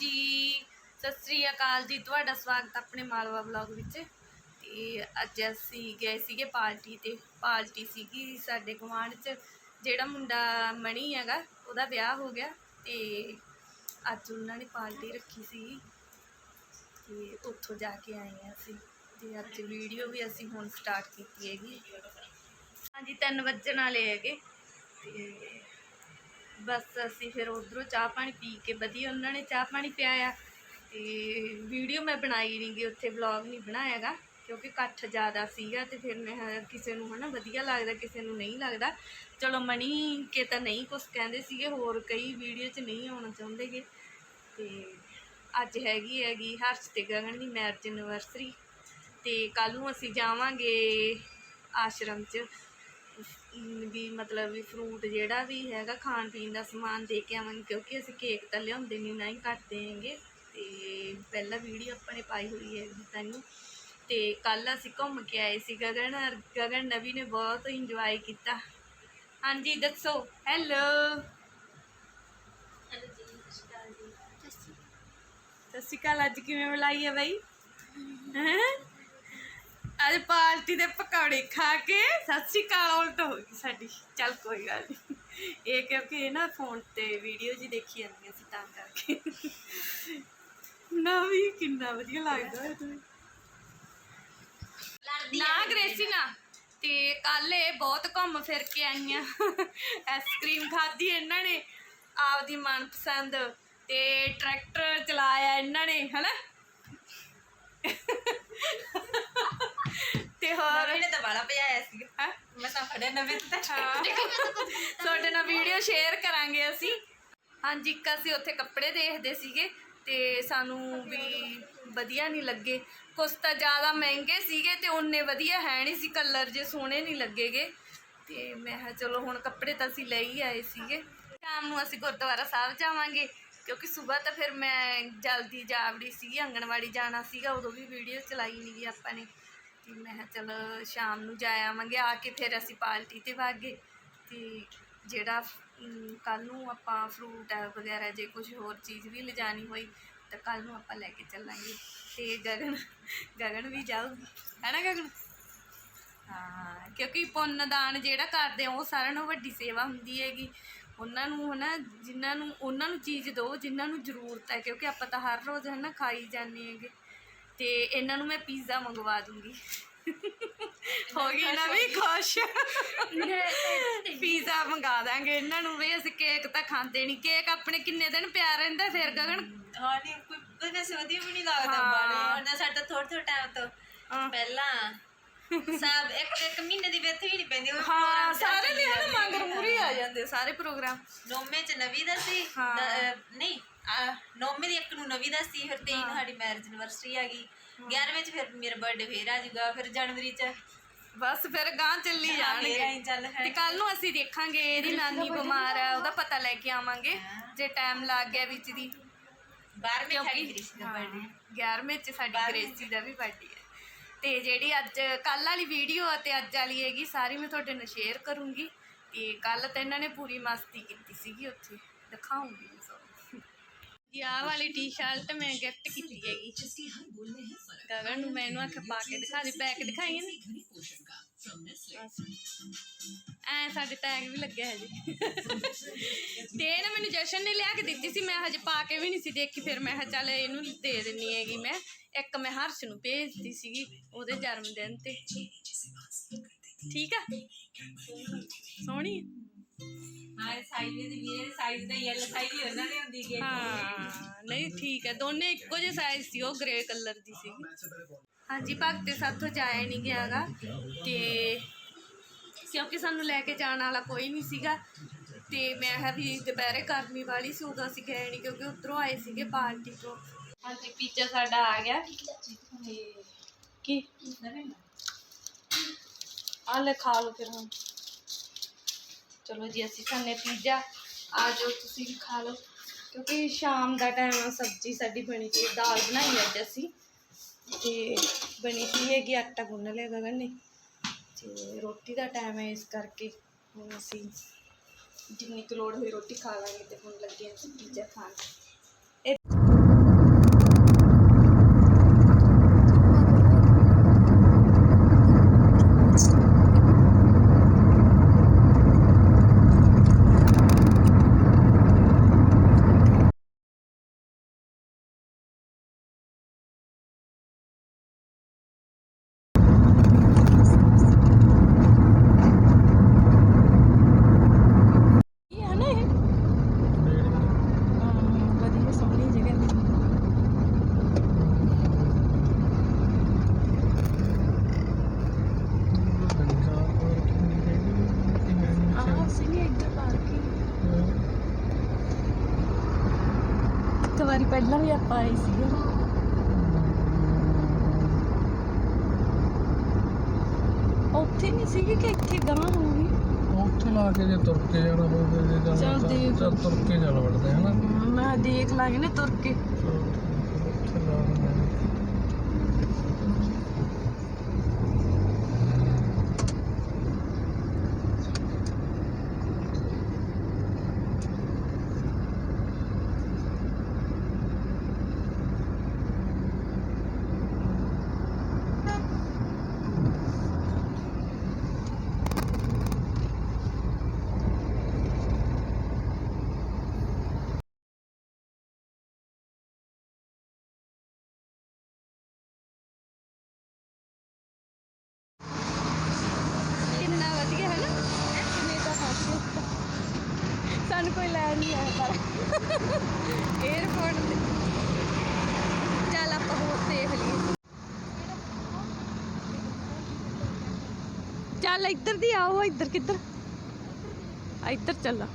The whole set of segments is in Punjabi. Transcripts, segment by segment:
ਜੀ, ਸਤਿ ਸ੍ਰੀ ਅਕਾਲ ਜੀ, ਤੁਹਾਡਾ ਸਵਾਗਤ ਆਪਣੇ ਮਾਲਵਾ ਵਲੌਗ ਵਿੱਚ। ਤੇ ਅੱਜ ਅਸੀਂ ਗਏ ਸੀਗੇ ਪਾਰਟੀ ਤੇ, ਪਾਰਟੀ ਸੀਗੀ ਸਾਡੇ ਗੁਆਂਢ 'ਚ, ਜਿਹੜਾ ਮੁੰਡਾ ਮਣੀ ਹੈਗਾ, ਉਹਦਾ ਵਿਆਹ ਹੋ ਗਿਆ ਤੇ ਅੱਜ ਉਹਨਾਂ ਨੇ ਪਾਰਟੀ ਰੱਖੀ ਸੀ। ਤੇ ਉੱਥੋਂ ਜਾ ਕੇ ਆਏ ਹਾਂ ਅਸੀਂ, ਤੇ ਅੱਜ ਵੀਡੀਓ ਵੀ ਅਸੀਂ ਹੁਣ ਸਟਾਰਟ ਕੀਤੀ ਹੈਗੀ। ਹਾਂਜੀ 3 ਵੱਜਣ ਵਾਲੇ ਹੈਗੇ, ਤੇ ਬਸ ਅਸੀਂ ਫਿਰ ਉਧਰੋਂ ਚਾਹ ਪਾਣੀ ਪੀ ਕੇ ਵਧੀਆ ਉਹਨਾਂ ਨੇ ਚਾਹ ਪਾਣੀ ਪਿਆਇਆ। ਤੇ ਵੀਡੀਓ ਮੈਂ ਬਣਾਈ ਨਹੀਂ ਗੀ, ਉੱਥੇ ਵਲੌਗ ਨਹੀਂ ਬਣਾਇਆਗਾ, ਕਿਉਂਕਿ ਇਕੱਠ ਜ਼ਿਆਦਾ ਸੀਗਾ ਤੇ ਫਿਰ ਮੈਂ ਕਿਸੇ ਨੂੰ ਹਨਾ ਵਧੀਆ ਲੱਗਦਾ, ਕਿਸੇ ਨੂੰ ਨਹੀਂ ਲੱਗਦਾ। ਚਲੋ ਮਣੀ ਕੇ ਤਾਂ ਨਹੀਂ ਕੁਝ ਕਹਿੰਦੇ ਸੀਗੇ, ਹੋਰ ਕਈ ਵੀਡੀਓ 'ਚ ਨਹੀਂ ਆਉਣਾ ਚਾਹੁੰਦੇਗੇ ਤੇ ਅੱਜ ਹੈਗੀ ਹੈਗੀ ਹਰਸ਼ ਤੇ ਗਗਨ ਦੀ ਮੈਰਿਜ ਐਨਵਰਸਰੀ ਤੇ ਕੱਲ ਨੂੰ ਅਸੀਂ ਜਾਵਾਂਗੇ ਆਸ਼ਰਮ 'ਚ। ਵੀ ਮਤਲਬ ਵੀ ਫਰੂਟ ਜਿਹੜਾ ਵੀ ਹੈਗਾ ਖਾਣ ਪੀਣ ਦਾ ਸਮਾਨ ਦੇ ਕੇ ਆਵਾਂਗੇ ਕਿਉਂਕਿ ਅਸੀਂ ਕੇਕ ਤਾਂ ਲਿਆਉਂਦੇ ਨਹੀਂ ਨਾ ਹੀ ਕੱਟਦੇ ਹੈਗੇ ਤੇ ਪਹਿਲਾਂ ਵੀਡੀਓ ਆਪਾਂ ਨੇ ਪਾਈ ਹੋਈ ਹੈ ਤੁਹਾਨੂੰ। ਤੇ ਕੱਲ ਅਸੀਂ ਘੁੰਮ ਕੇ ਆਏ ਸੀ ਗਗਨ ਔਰ ਗਗਨ ਨਵੀ ਨੇ ਬਹੁਤ ਇੰਜੋਏ ਕੀਤਾ। ਹਾਂਜੀ ਦੱਸੋ ਹੈਲੋ ਸਤਿ ਸ਼੍ਰੀ ਅਕਾਲ ਅੱਜ ਕਿਵੇਂ ਬੁਲਾਈ ਹੈ ਬਾਈ? ਹੈਂ? ਅੱਜ ਪਾਰਟੀ ਦੇ ਪਕੌੜੇ ਖਾ ਕੇ ਸਤਿ ਸ਼੍ਰੀ ਅਕਾਲ ਉਲਟ ਹੋ ਗਈ ਸਾਡੀ। ਚੱਲ ਕੋਈ ਗੱਲ ਨਹੀਂ ਇਹ ਕਿਉਂਕਿ ਇਹ ਨਾ ਫੋਨ ਤੇ ਵੀਡੀਓ ਜੀ ਦੇਖੀ ਜਾਂਦੀਆਂ ਸੀ ਤਾਂ ਕਰਕੇ। ਨਾ ਵੀ ਕਿੰਨਾ ਵਧੀਆ ਲੱਗਦਾ ਹੈ ਤੂੰ। ਨਾ ਗ੍ਰੇਸੀ ਨਾ। ਤੇ ਕੱਲ ਇਹ ਬਹੁਤ ਘੁੰਮ ਫਿਰ ਕੇ ਆਈਆਂ। ਆਈਸਕ੍ਰੀਮ ਖਾਧੀ ਇਹਨਾਂ ਨੇ। ਆਪਦੀ ਮਨਪਸੰਦ ਤੇ ਟਰੈਕਟਰ ਚਲਾਇਆ ਇਹਨਾਂ ਨੇ ਹਨਾ? ਤੇ ਹੋਰ ਨਵੇਂ ਨੇ ਤਾਂ ਵਾਲਾ ਭਜਾਇਆ ਸੀ। ਹੈਂ? ਮੈਂ ਤਾਂ ਫੜਿਆ ਨਵੇਂ ਤੇ ਹਾਂ। ਤੁਹਾਡੇ ਨਾਲ ਵੀਡੀਓ ਸ਼ੇਅਰ ਕਰਾਂਗੇ ਅਸੀਂ। ਹਾਂਜੀ ਇੱਕ ਅਸੀਂ ਉੱਥੇ ਕੱਪੜੇ ਦੇਖਦੇ ਸੀਗੇ ਤੇ ਸਾਨੂੰ ਵੀ ਵਧੀਆ ਨਹੀਂ ਲੱਗੇ। ਕੁਛ ਤਾਂ ਜ਼ਿਆਦਾ ਮਹਿੰਗੇ ਸੀਗੇ ਤੇ ਉਹਨੇ ਵਧੀਆ ਹੈ ਨਹੀਂ ਸੀ ਕਲਰ ਜੇ ਸੋਹਣੇ ਨਹੀਂ ਲੱਗੇਗੇ। ਤੇ ਮੈਂ ਕਿਹਾ ਚਲੋ ਹੁਣ ਕੱਪੜੇ ਤਾਂ ਅਸੀਂ ਲੈ ਹੀ ਆਏ ਸੀਗੇ। ਸ਼ਾਮ ਨੂੰ ਅਸੀਂ ਗੁਰਦੁਆਰਾ ਸਾਹਿਬ ਜਾਵਾਂਗੇ ਕਿਉਂਕਿ ਸਵੇਰ ਤਾਂ ਫਿਰ ਮੈਂ ਜਲਦੀ ਜਾਵੜੀ ਸੀਗੀ ਆਂਗਣਵਾੜੀ ਜਾਣਾ ਸੀਗਾ ਉਦੋਂ ਵੀ ਵੀਡੀਓ ਚਲਾਈ ਨਹੀਂ ਗਈ ਆਪਾਂ ਨੇ। ਤੇ ਮੈਂ ਕਿਹਾ ਚਲੋ ਸ਼ਾਮ ਨੂੰ ਜਾ ਆਵਾਂਗੇ, ਆ ਕੇ ਫਿਰ ਅਸੀਂ ਪਾਰਟੀ ਤੇ ਵਾਗੇ। ਤੇ ਜਿਹੜਾ ਕੱਲ ਨੂੰ ਆਪਾਂ ਫਰੂਟ ਵਗੈਰਾ ਜੇ ਕੁਝ ਹੋਰ ਚੀਜ਼ ਵੀ ਲਿਜਾਣੀ ਹੋਈ, ਤਾਂ ਕੱਲ ਨੂੰ ਆਪਾਂ ਲੈ ਕੇ ਚੱਲਾਂਗੇ। ਤੇ ਗਗਨ ਗਗਨ ਵੀ ਜਾਊਗੀ ਹੈਨਾ ਗਗਨ? ਹਾਂ, ਕਿਉਂਕਿ ਪੁੰਨ ਦਾਨ ਜਿਹੜਾ ਕਰਦੇ ਆ, ਉਹ ਸਾਰਿਆਂ ਨਾਲੋਂ ਵੱਡੀ ਸੇਵਾ ਹੁੰਦੀ ਹੈਗੀ। ਉਹਨਾਂ ਨੂੰ ਹਨਾ, ਜਿਨ੍ਹਾਂ ਨੂੰ, ਉਹਨਾਂ ਨੂੰ ਚੀਜ਼ ਦਿਓ ਜਿਨ੍ਹਾਂ ਨੂੰ ਜ਼ਰੂਰਤ ਹੈ। ਕਿਉਂਕਿ ਆਪਾਂ ਤਾਂ ਹਰ ਰੋਜ਼ ਹਨਾ ਖਾਈ ਜਾਂਦੇ ਹੈਗੇ। ਤੇ ਇਹਨਾਂ ਨੂੰ ਮੈਂ ਪੀਜ਼ਾ ਮੰਗਵਾ ਦੂੰਗੀ। ਹੋ ਗਈ ਨਾ ਵੀ ਖੁਸ਼? ਪੀਜ਼ਾ ਮੰਗਾ ਦਾਂਗੇ। ਇਹਨਾਂ ਨੂੰ ਵੀ ਅਸੀਂ ਕੇਕ ਤਾਂ ਖਾਂਦੇ ਨਹੀਂ ਕੇਕ ਆਪਣੇ ਕਿੰਨੇ ਦਿਨ ਪਿਆ ਰਹਿੰਦਾ ਫਿਰ ਗਗਨ? ਹਾਂ ਨਹੀਂ ਕੋਈ ਵੈਸੇ ਵਧੀਆ ਵੀ ਨਹੀਂ ਲੱਗਦਾ। ਬਾਲੇ ਹੁਣ ਸਾਡਾ ਥੋੜਾ ਥੋੜਾ ਟਾਈਮ ਤੋਂ। ਪਹਿਲਾਂ। ਸਭ ਇੱਕ ਇੱਕ ਮਹੀਨੇ ਦੀ ਵਿੱਥ ਵੀ ਨਹੀਂ ਪੈਂਦੀ। ਹਾਂ ਸਾਰੇ ਦੇ ਹਨਾ ਚੱਲਦੇ ਮੰਗਰ ਮੂਰੀ ਆ ਜਾਂਦੇ ਸਾਰੇ ਪ੍ਰੋਗਰਾਮ। ਨੌਵੇਂ ਚ ਨਵੀਂ ਦਾ ਸੀ ਨਹੀਂ ਨੌਵੇਂ ਦੀ ਇੱਕ ਨੂੰ ਨਵੀਂ ਦਾ ਸੀ ਫਿਰ 23 ਨੂੰ ਸਾਡੀ ਮੈਰਿਜ ਐਨਵਰਸਰੀ ਆ ਗਈ। 11ਵੇਂ ਚ ਫਿਰ ਮੇਰਾ ਬਰਥਡੇ ਫੇਰ ਆ ਜਾਊਗਾ ਫਿਰ ਜਨਵਰੀ ਚ। ਬਸ ਫਿਰ ਗਾਂ ਚੱਲੀ ਜਾਣਗੇ। ਤੇ ਕੱਲ ਨੂੰ ਅਸੀਂ ਦੇਖਾਂਗੇ ਇਹਦੀ ਨਾਨੀ ਬਿਮਾਰ ਹੈ ਉਹਦਾ ਪਤਾ ਲੈ ਕੇ ਆਵਾਂਗੇ ਜੇ ਟਾਈਮ ਲੱਗ ਗਿਆ ਵਿੱਚ ਦੀ। 12ਵੇਂ ਸਾਡੀ ਦਾ ਬਰਥਡੇ 11ਵੇਂ ਚ ਸਾਡੀ ਗ੍ਰੇਸੀ ਦਾ ਵੀ ਬਰਥਡੇ ਹੈ। ਤੇ ਜਿਹੜੀ ਅੱਜ ਕੱਲ ਵਾਲੀ ਵੀਡੀਓ ਆ ਤੇ ਅੱਜ ਵਾਲੀ ਹੈਗੀ ਸਾਰੀ ਮੈਂ ਤੁਹਾਡੇ ਨਾਲ ਸ਼ੇਅਰ ਕਰੂੰਗੀ। ਤੇ ਕੱਲ ਤਾਂ ਇਹਨਾਂ ਨੇ ਪੂਰੀ ਮਸਤੀ ਕੀਤੀ ਸੀਗੀ ਉੱਥੇ। ਦਿਖਾਉਂਗੀ ਮੈਂ ਜੀ ਆਹ ਵਾਲੀ ਟੀ-ਸ਼ਰਟ ਮੈਂ ਗਿਫਟ ਕੀਤੀ ਹੈਗੀ। ਗਗਨ ਨੂੰ ਮੈਨੂੰ ਆਖ ਪਾ ਕੇ ਦਿਖਾ ਦੇ ਪੈਕ ਦਿਖਾਈ ਨਾ? ਐ ਸਾਡੇ ਟੈਗ ਵੀ ਲੱਗਿਆ ਹੈ ਜੀ ਤੇ ਨਾ ਮੈਨੂੰ ਜਸ਼ਨ ਨੇ ਲਿਆ ਕੇ ਦਿੱਤੀ ਸੀ, ਮੈਂ ਹਜੇ ਪਾ ਕੇ ਵੀ ਨਹੀਂ ਸੀ ਦੇਖੀ, ਫਿਰ ਮੈਂ ਕਿਹਾ ਚੱਲ ਇਹਨੂੰ ਦੇ ਦਿੰਨੀ ਹੈਗੀ ਮੈਂ। ਇੱਕ ਮੈਂ ਹਰਸ਼ ਨੂੰ ਭੇਜਦੀ ਸੀਗੀ ਉਹਦੇ ਜਨਮ ਦਿਨ ਤੇ। ਠੀਕ ਆ? ਸੋਹਣੀ ਆ? ਹਾਂ ਸਾਈਜ਼ ਦੀ ਵੀਰੇ ਦੀ ਸਾਈਜ਼ ਦਾ ਯੈਲੋ ਸਾਈਜ਼ ਹੀ ਉਹਨਾਂ ਦੀ ਹੁੰਦੀ ਹੈ ਹਾਂ ਨਹੀਂ ਠੀਕ ਹੈ ਦੋਨੇ ਇੱਕੋ ਜਿਹੇ ਸਾਈਜ਼ ਸੀ ਉਹ ਗ੍ਰੇ ਕਲਰ ਦੀ ਸੀਗੀ ਹਾਂਜੀ ਭਗਤੇ ਸਾਥੋਂ ਜਾਇਆ ਨਹੀਂ ਗਿਆਗਾ ਤੇ ਕਿਉਂਕਿ ਸਾਨੂੰ ਲੈ ਕੇ ਜਾਣ ਵਾਲਾ ਕੋਈ ਨਹੀਂ ਸੀਗਾ ਤੇ ਮੈਂ ਕਿਹਾ ਵੀ ਦੁਪਹਿਰੇ ਗਰਮੀ ਵਾਲੀ ਸੀ ਉਦੋਂ ਅਸੀਂ ਗਏ ਨਹੀਂ ਕਿਉਂਕਿ ਉੱਧਰੋਂ ਆਏ ਸੀਗੇ ਪਾਰਟੀ ਤੋਂ। ਹਾਂਜੀ ਪੀਜ਼ਾ ਸਾਡਾ ਆ ਗਿਆ। ਕੀ? ਆ ਲੈ ਖਾ ਲਓ ਫਿਰ ਹੁਣ। ਚਲੋ ਜੀ, ਅਸੀਂ ਖਾਣੇ ਪੀਜ਼ਾ। ਆ ਜਾਓ, ਤੁਸੀਂ ਵੀ ਖਾ ਲਓ। ਕਿਉਂਕਿ ਸ਼ਾਮ ਦਾ ਟਾਈਮ ਸਬਜ਼ੀ ਸਾਡੀ ਬਣੀ ਸੀ ਦਾਲ ਬਣਾਈ ਅੱਜ ਅਸੀਂ। ਤੇ ਬਣੀ ਸੀ ਹੈਗੀ, ਆਟਾ ਗੁੰਨ ਲਿਆ ਗਗਨ ਨੇ। ਤੇ ਰੋਟੀ ਦਾ ਟਾਈਮ ਹੈ ਇਸ ਕਰਕੇ। ਹੁਣ ਅਸੀਂ ਜਿੰਨੀ ਕੁ ਲੋੜ ਹੋਈ ਰੋਟੀ ਖਾ ਲਾਂਗੇ ਤੇ ਹੁਣ ਲੱਗੇ ਹਾਂ ਅਸੀਂ ਪੀਜ਼ਾ ਖਾਣ। ਪਹਿਲਾਂ ਵੀ ਆਪਾਂ ਆਏ ਸੀਗੇ। ਉੱਥੇ ਨਹੀਂ ਸੀਗੇ ਕਿ ਇੱਥੇ ਗਾਂ ਹੋਊਗੀ? ਉੱਥੇ ਲਾ ਕੇ ਜੇ ਤੁਰ ਕੇ ਜਾਣਾ ਹੋਵੇ ਜੇ ਚੱਲ ਜਾਣਾ ਦੇਖ। ਚੱਲ ਤੁਰ ਕੇ ਚੱਲ ਵੜਦੇ ਹਨਾ ਮੈਂ ਦੇਖ ਲਾਂਗੇ ਨਾ ਤੁਰ ਕੇ ਚਲੋ ਠੀਕ ਹੈ, ਉੱਥੇ ਲਾ ਦਿੰਦੇ ਹਾਂ। ਕਿੰਨਾ ਵਧੀਆ ਹੈ ਨਾ ਕਿੰਨੇ ਤਾਂ ਹਾਸੇ ਸਾਨੂੰ ਕੋਈ ਲੈਣ ਨਹੀਂ ਆਇਆ ਪਰ 에어ਪੋਰਟ ਤੇ। ਚੱਲ ਆਪਾਂ ਹੋਰ ਦੇਖ ਲਈਏ। ਚੱਲ ਇੱਧਰ ਦੀ ਆਓ ਇੱਧਰ ਕਿੱਧਰ? ਆ ਇੱਧਰ ਚੱਲ।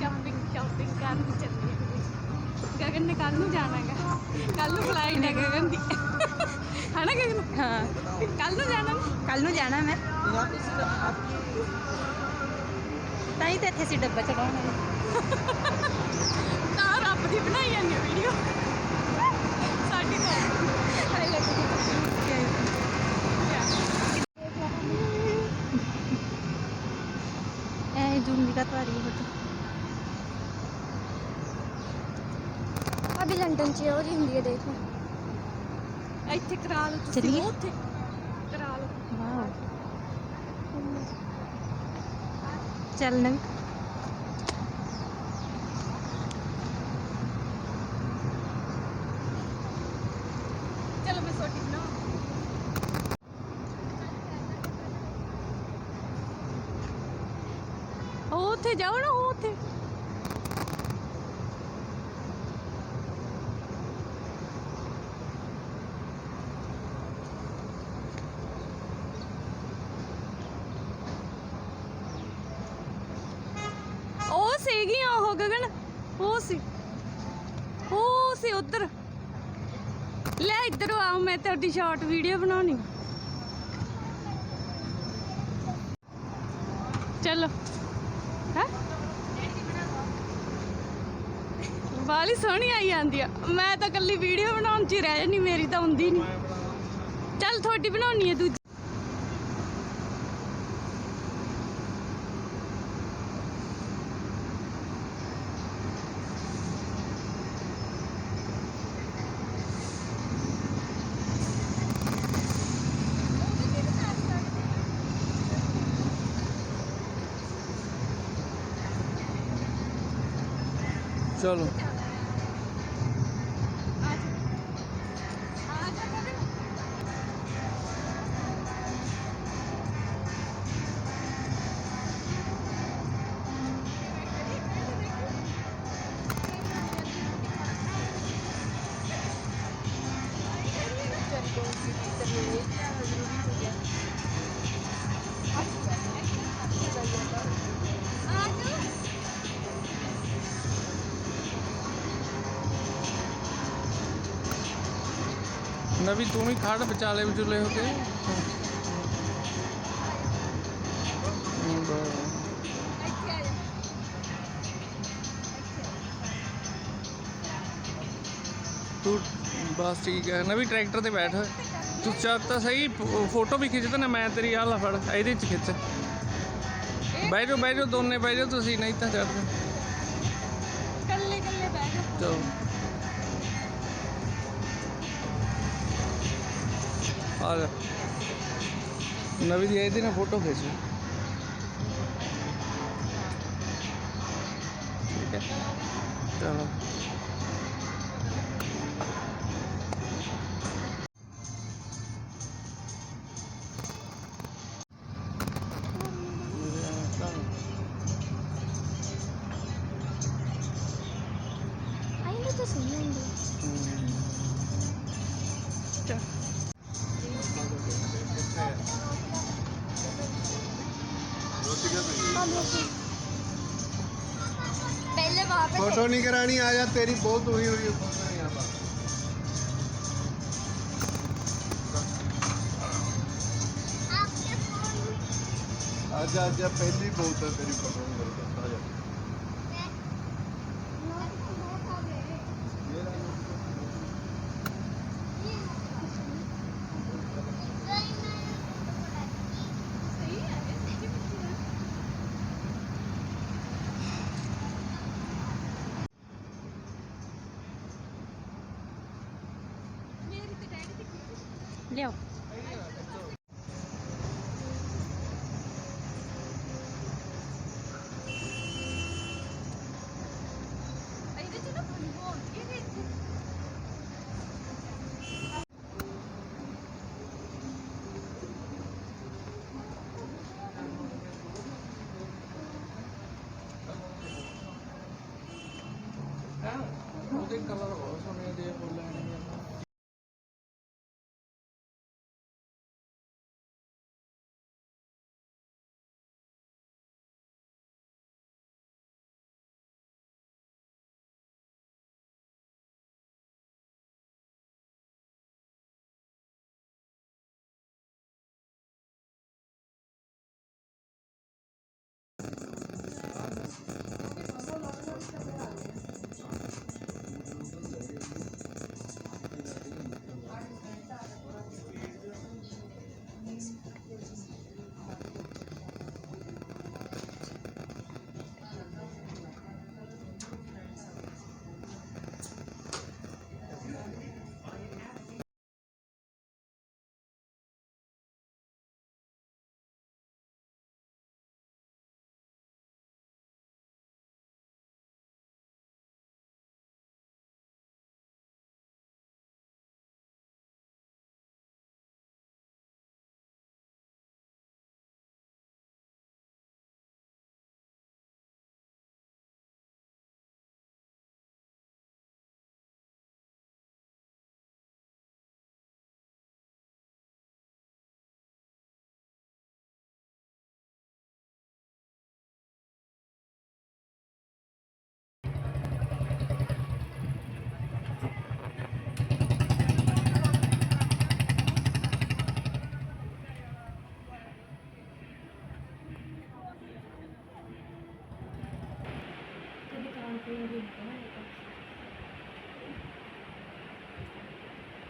ਸ਼ਾਪਿੰਗ ਸ਼ਾਪਿੰਗ ਕਰਨ ਚੱਲੇ ਗਗਨ ਨੇ ਕੱਲ ਨੂੰ ਜਾਣਾਗਾ ਕੱਲ ਨੂੰ ਫਲਾਈਟ ਹੈ ਗਗਨ ਦੀ। ਹਨਾ ਗਗਨ? ਹਾਂ। ਕੱਲ ਨੂੰ ਜਾਣਾ ਕੱਲ ਨੂੰ ਜਾਣਾ ਮੈਂ। ਤਾਂ ਹੀ ਤੇ ਇੱਥੇ ਸੀ ਡੱਬਾ ਚੜਾਉਣ ਤਾਂ ਰੱਬ ਦੀ ਬਣਾਈ ਜਾਂਦੀ ਵੀਡੀਓ। ਸਾਡੀ ਤਾਂ ਹਾਏ ਜੂਮ ਦੀ ਕਤ ਵਾਰੀ ਹੋ ਅਭੀ ਲੰਡਨ ਚ ਹੋ ਰਹੀ ਹੁੰਦੀ ਹੈ ਦੇਖੋ। ਇੱਥੇ ਕਰਾ ਲਓ ਤੁਸੀਂ ਉੱਥੇ ਚੱਲ ਨਵੀਂ ਚਲੋ ਮੈਂ ਸੋਟੀ ਬਣਾ ਉਹ ਉੱਥੇ ਜਾਓ ਨਾ ਉਹ ਉੱਥੇ ਉਹ ਸੀਗੀਆਂ ਉਹ ਗਗਨ ਉਹ ਸੀ ਉਹ ਸੀ ਉਧਰ ਲੈ ਇੱਧਰ ਆਓ ਮੈਂ ਤੁਹਾਡੀ ਸ਼ਾਰਟ ਵੀਡੀਓ ਬਣਾਉਣੀ। ਚਲੋ। ਹੈ? ਵਾਲੀ ਸੋਹਣੀ ਆਈ ਜਾਂਦੀ ਆ। ਮੈਂ ਤਾਂ ਕੱਲੀ ਵੀਡੀਓ ਬਣਾਉਣ ਚ ਹੀ ਰਹਿ ਜਾਣੀ ਮੇਰੀ ਤਾਂ ਹੁੰਦੀ ਨਹੀਂ ਚੱਲ ਤੁਹਾਡੀ ਬਣਾਉਣੀ ਹੈ ਦੂਜੀ। চলো। ਚਲੋ ਨਵੀਂ ਤੂੰ ਵੀ ਖੜ ਵਿਚਾਲੇ ਵਿਚੁਲੇ ਹੋ ਕੇ। ਤੂੰ ਬਸ ਠੀਕ ਹੈ ਨਵੀਂ ਟਰੈਕਟਰ ਤੇ ਬੈਠ। ਤੂੰ ਚੱਲ ਤਾਂ ਸਹੀ ਫੋਟੋ ਵੀ ਖਿੱਚ ਦੇਣਾ ਮੈਂ ਤੇਰੀ ਆਹ ਫੜ ਇਹਦੇ ਚ ਖਿੱਚ। ਬਹਿ ਜਾਓ ਬਹਿ ਜਾਓ ਦੋਨੇ ਬਹਿ ਜਾਓ ਤੁਸੀਂ ਨਹੀਂ ਤਾਂ ਚੜ੍ਹ ਜਾਓ ਕੱਲੇ ਕੱਲੇ ਬਹਿ ਜਾਓ। ਚਲੋ। ਆ ਜਾ ਨਵੀਂ ਦੀ ਇਹਦੀ ਨਾ ਫੋਟੋ ਖਿੱਚੋ ਠੀਕ ਹੈ ਚਲੋ Ainda tá. फोटो नहीं करानी आ जा तेरी बहुत हुई हुई है फोटो यहाँ पर आजा आजा पहली बहुत है तेरी फोटो नहीं करता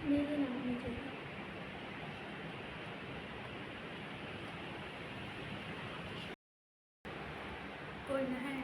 नीली नमक नीचे कोई ना है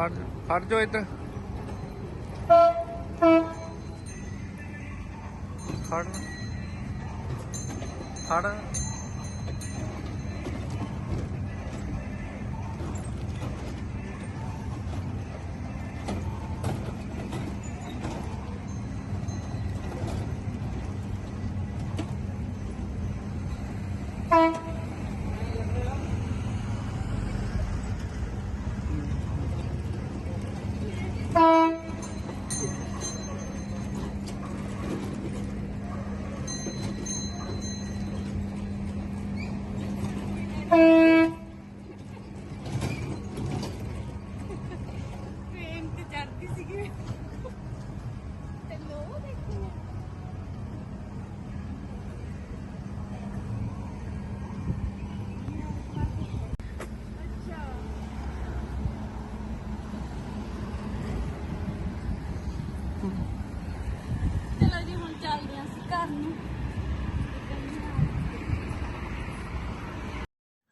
ਖੜ ਖੜ ਜੋ ਇੱਧਰ। ਖੜ ਖੜ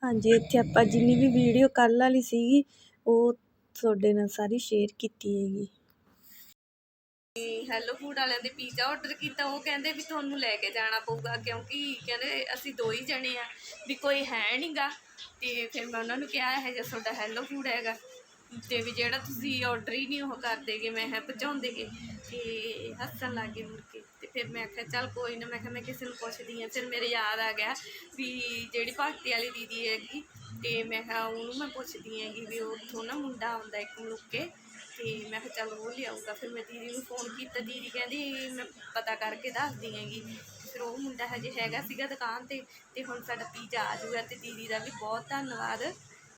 ਹਾਂਜੀ, ਇੱਥੇ ਆਪਾਂ ਜਿੰਨੀ ਵੀ ਵੀਡੀਓ ਕੱਲ੍ਹ ਵਾਲੀ ਸੀਗੀ, ਉਹ ਤੁਹਾਡੇ ਨਾਲ ਸਾਰੀ ਸ਼ੇਅਰ ਕੀਤੀ ਹੈਗੀ। ਹੈਲੋ ਫੂਡ ਵਾਲਿਆਂ ਦੇ ਪੀਜ਼ਾ ਆਰਡਰ ਕੀਤਾ, ਉਹ ਕਹਿੰਦੇ ਵੀ ਤੁਹਾਨੂੰ ਲੈ ਕੇ ਜਾਣਾ ਪਊਗਾ, ਕਿਉਂਕਿ ਕਹਿੰਦੇ ਅਸੀਂ ਦੋ ਹੀ ਜਣੇ ਆ, ਵੀ ਕੋਈ ਹੈ ਨਹੀਂਗਾ ਤੇ ਫਿਰ ਮੈਂ ਉਹਨਾਂ ਨੂੰ ਕਿਹਾ, ਇਹ ਜਿਹਾ ਤੁਹਾਡਾ ਹੈਲੋ ਫੂਡ ਹੈਗਾ। ਤੇ ਵੀ ਜਿਹੜਾ ਤੁਸੀਂ ਆਰਡਰ ਹੀ ਨਹੀਂ ਉਹ ਕਰਦੇਗੇ ਮੈਂ ਹੈ ਪਹੁੰਚਾਉਂਦੇਗੇ ਤੇ ਹੱਸਣ ਲੱਗੇ ਮੁੜ ਕੇ। ਤੇ ਫਿਰ ਮੈਂ ਆਖਿਆ, ਚੱਲ ਕੋਈ ਨਾ, ਮੈਂ ਕਿਹਾ, ਮੈਂ ਕਿਸੇ ਨੂੰ ਪੁੱਛਦੀ ਆ ਫਿਰ ਮੇਰੇ ਯਾਦ ਆ ਗਿਆ ਵੀ ਜਿਹੜੀ ਭਗਤੀ ਵਾਲੀ ਦੀਦੀ ਹੈਗੀ, ਤੇ ਮੈਂ ਕਿਹਾ, ਉਹਨੂੰ ਮੈਂ ਪੁੱਛਦੀ ਹੈਗੀ ਵੀ ਉੱਥੋਂ ਨਾ ਮੁੰਡਾ ਆਉਂਦਾ ਇੱਕ ਮੁਲਕੇ ਤੇ ਮੈਂ ਕਿਹਾ, ਚੱਲ ਉਹ ਲਿਆਊਗਾ। ਫਿਰ ਮੈਂ ਦੀਦੀ ਨੂੰ ਫੋਨ ਕੀਤਾ। ਦੀਦੀ ਕਹਿੰਦੀ, ਮੈਂ ਪਤਾ ਕਰਕੇ ਦੱਸਦੀ ਹੈਗੀ। ਫਿਰ ਉਹ ਮੁੰਡਾ ਹਜੇ ਹੈਗਾ ਸੀਗਾ ਦੁਕਾਨ ਤੇ ਤੇ ਹੁਣ ਸਾਡਾ ਪੀਜ਼ਾ ਆ ਜਾਊਗਾ। ਤੇ ਦੀਦੀ ਦਾ ਵੀ ਬਹੁਤ ਧੰਨਵਾਦ।